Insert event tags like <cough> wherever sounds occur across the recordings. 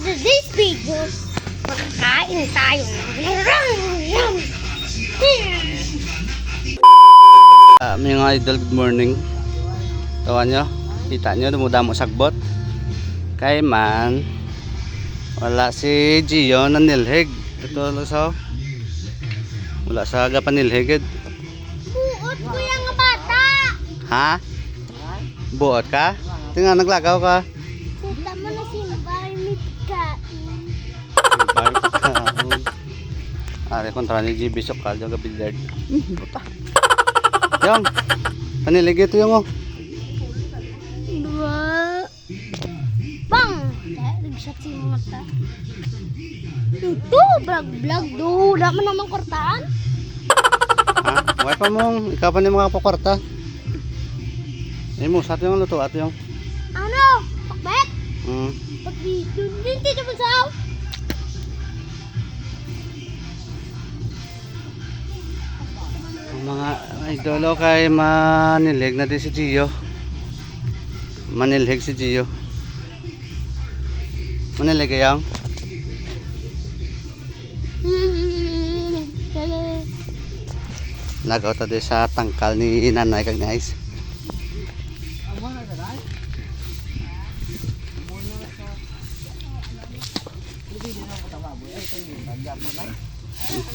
today's video, magkakain tayo ng ram-ram. Ah, mga idol, good morning. Tawa nyo, kita nyo, dumudamo sagbot. Kay man, wala si Gio na nilhig. Ito so, wala sa agapan nilhigid. Buot ko yung bata. Ha? Buot ka? Tingnan, naglagaw ka. Ari kontra ni GB sok kalyo ga billiard. Hmm, buta. Yung, panilig ito yung oh. Dua. Bang! Nagshot si mata. Ito, vlog-vlog. Do, wala mo naman kortaan. Ha? Wala pa mong, ikaw pa ni mga pakwarta. Eh mo, sa atin yung luto, ato yung. Ano? Pakbet? Hmm. Pag-video. Hindi naman sa idolo kay manilig na din si Gio. Manilhig si Gio. Manilig kayang? Nagaw din sa tangkal ni nanay kag nice.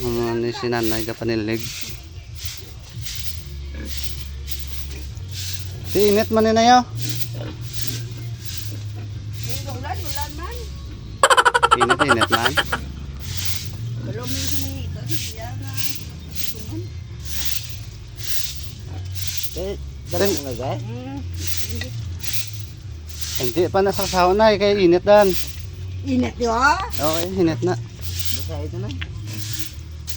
Ano ni si nanay ka panilig. Di init man na yo. Init init man. Eh, dala mo na gay? Hindi pa nasasawa na eh, kaya init dan. Init di ba? Okay, init na. Basta ito na.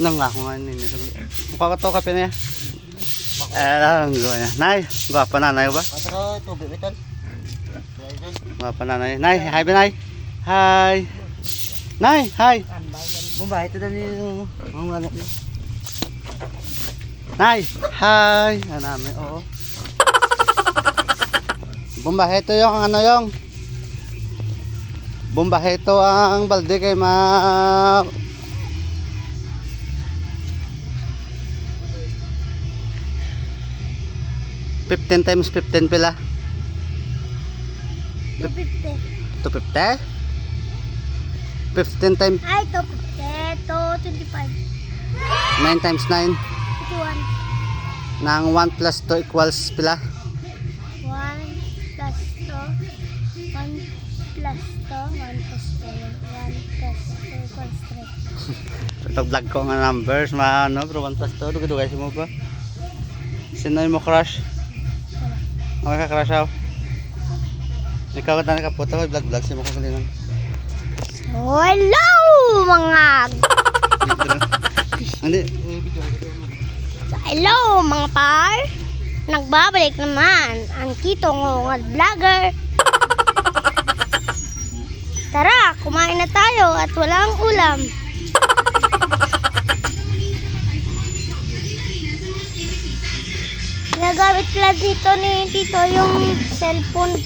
Nang ako nga init. Mukha ka to kape na yan. Eh, lang, gawa niya. Nay, gwapa na, nay ba? Basta ko tubig ito. Gwapa na, nay. Nay, hi ba, nay? Hi. Nay, hi. Mumbai ito dali yung mga anak niya. Nay, hi. Ano namin, oo. Bumbaheto yung ano yung Bumbaheto ang balde kay ma Fifteen times fifteen pila? 250. To fifty? Fifteen times Ay, 250. Ito, 25. nine times nine Ito, 1. Nang 1 plus 2 equals pila? 1 plus 2. 1 plus 2. 1 plus 2. 1 plus 2 equals 3. <laughs> Ito vlog ko nga numbers, maano, pero 1 plus 2, dugay-dugay mo ba? Sino yung mo crush? Okay ka crush ako? Ikaw ka na nakaputo, vlog vlog siya mo ko kalinan. Hello, mga... <laughs> Hindi, Hello, mga par. Nagbabalik naman ang Kito Ngongad Vlogger. Tara, kumain na tayo at walang ulam. Ginagamit pala dito ni Tito yung cellphone.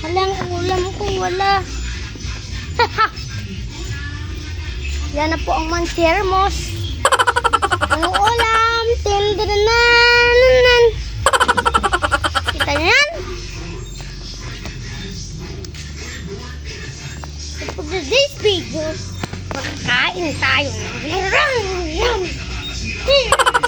Walang ulam ko, wala. <laughs> Yan na po ang manchermos. Anong ulam? Tindananan. Kita niyo yan? For today's video, magkain tayo ng ram-ram. <laughs>